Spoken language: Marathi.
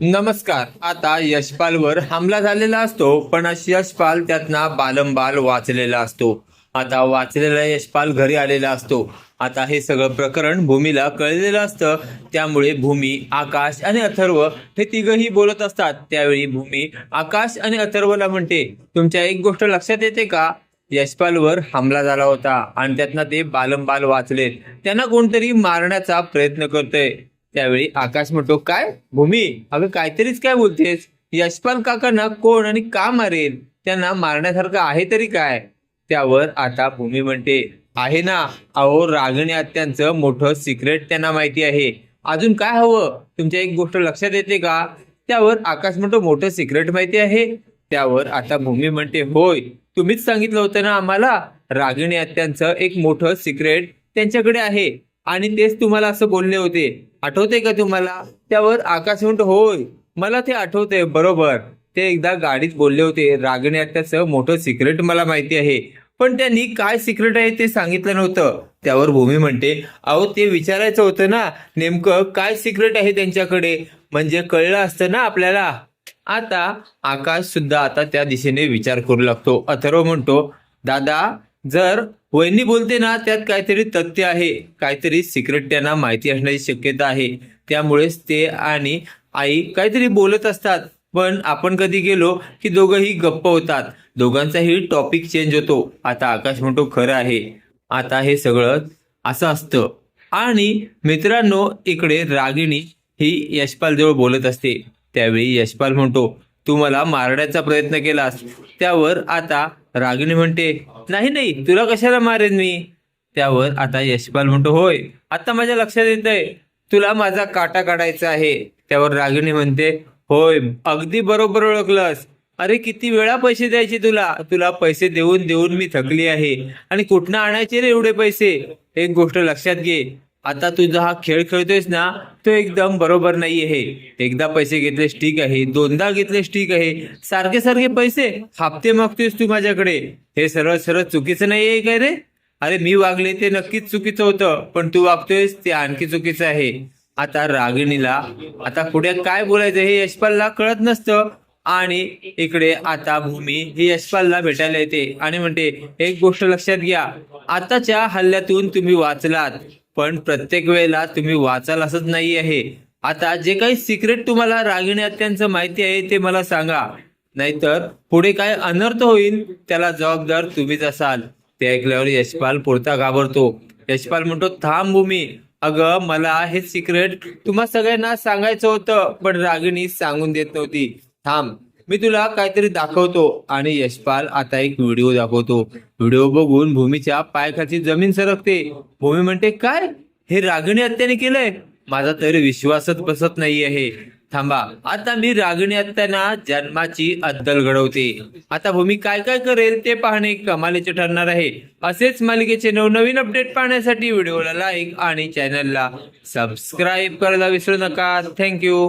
नमस्कार. आता यशपालवर हमला झालेला असतो पण यशपाल त्यातना बालंबाल वाचलेला असतो. आता वाचलेला यशपाल घरी आलेला असतो. आता हे सगळं प्रकरण भूमीला कळलेलं असतं. त्यामुळे भूमी आकाश आणि अथर्व हे तिघही बोलत असतात. त्यावेळी भूमी आकाश आणि अथर्वला म्हणते तुमच्या एक गोष्ट लक्षात येते का? यशपालवर हमला झाला होता आणि त्यातनं ते बालंबाल वाचलेत. त्यांना कोणतरी मारण्याचा प्रयत्न करतोय. त्यावेळी आकाश म्हणतो काय? भूमी अगं काहीतरीच काय बोलतेस? यशपाल काकांना कोण आणि का मारेल? त्यांना मारण्यासारखं आहे तरी काय? त्यावर आता भूमी म्हणते आहे ना अहो रागणी आत्यांचं मोठं सिक्रेट त्यांना माहिती आहे. अजून काय हवं? तुमच्या एक गोष्ट लक्षात येते का? त्यावर आकाश म्हणतो मोठं सिक्रेट माहिती आहे. त्यावर आता भूमी म्हणते होय तुम्हीच सांगितलं होतं ना आम्हाला? रागिणी आत्यांचं एक मोठं सिक्रेट त्यांच्याकडे आहे. आणि तेच तुम्हाला असं बोलले होते. आठवते का तुम्हाला? त्यावर आकाश म्हणतो होय मला ते आठवते बरोबर. ते एकदा गाडीत बोलले होते रागिणी त्याचं मोठं सिक्रेट मला माहिती आहे. पण त्यांनी काय सिक्रेट आहे ते सांगितलं नव्हतं. त्यावर भूमी म्हणते अहो ते विचारायचं होतं ना नेमकं काय सिक्रेट आहे त्यांच्याकडे? म्हणजे कळलं असतं ना आपल्याला? आता आकाश सुद्धा आता त्या दिशेने विचार करू लागतो. अथर्व म्हणतो दादा जर वहिनी बोलते ना त्यात काहीतरी तथ्य आहे काहीतरी सिक्रेट त्यांना माहिती असण्याची शक्यता आहे. त्यामुळेच ते आणि आई काहीतरी बोलत असतात. पण आपण कधी गेलो की दोघंही गप्प होतात. दोघांचाही टॉपिक चेंज होतो. आता आकाश म्हणतो खरं आहे. आता हे सगळं असं असतं. आणि मित्रांनो इकडे रागिणी ही यशपाल जवळ बोलत असते. त्यावेळी यशपाल म्हणतो तू मला मारण्याचा प्रयत्न केलास. त्यावर आता रागिणी म्हणते नाही नाही. तुला कशाला मारेन मी? त्यावर आता यशपाल म्हणतो होय आता माझ्या लक्षात येत आहे तुला माझा काटा काढायचा आहे. त्यावर रागिणी म्हणते होय अगदी बरोबर ओळखलंस. अरे किती वेळा पैसे द्यायचे तुला? तुला पैसे देऊन देऊन मी थकली आहे. आणि कुठनं आणायचे रे एवढे पैसे? एक गोष्ट लक्षात घे. आता तुझा हा खेळ खेळतोयस ना तो एकदम बरोबर नाही आहे एकदा पैसे घेतलेस ठीक आहे दोनदा घेतलेस ठीक आहे. सारखे सारखे पैसे हप्ते मागतोयस तू माझ्याकडे. हे सरळ सरळ चुकीचं नाही आहे काय रे? अरे मी वागले ते नक्कीच चुकीचं होतं पण तू वागतोयस ते आणखी चुकीचं आहे. आता रागिणीला आता पुढे काय बोलायचं हे यशपालला कळत नसतं. आणि इकडे आता भूमी ही यशपालला भेटायला येते आणि म्हणते एक गोष्ट लक्षात घ्या आताच्या हल्ल्यातून तुम्ही वाचलात. पण प्रत्येक वेळेला तुम्ही वाचाल असंच नाही आहे. आता जे काही सिक्रेट तुम्हाला रागिणी अत्यांचं माहिती आहे ते मला सांगा. नाहीतर पुढे काय अनर्थ होईल त्याला जबाबदार तुम्हीच असाल. ते ऐकल्यावर यशपाल पुरता घाबरतो. यशपाल म्हणतो थांब भूमी. अगं मला हे सिक्रेट तुम्हा सगळ्यांना सांगायचं होतं पण रागिणी सांगून देत नव्हती. थांब. मी तुला काहीतरी दाखवतो आणि यशपाल आता एक व्हिडिओ दाखवतो. व्हिडिओ बघून भूमीच्या पायखाची जमीन सरकते. भूमी म्हणते काय? हे रागिणी हत्याने केलंय? माझा तरी विश्वासच बसत नाही आहे. थांबा आता मी रागिणी हत्याना जन्माची अद्दल घडवते. आता भूमी काय काय करेल ते पाहणे कमालीचे ठरणार आहे. असेच मालिकेचे नवनवीन अपडेट पाहण्यासाठी व्हिडिओला लाईक आणि चॅनलला सबस्क्राईब करायला विसरू नका. थँक्यू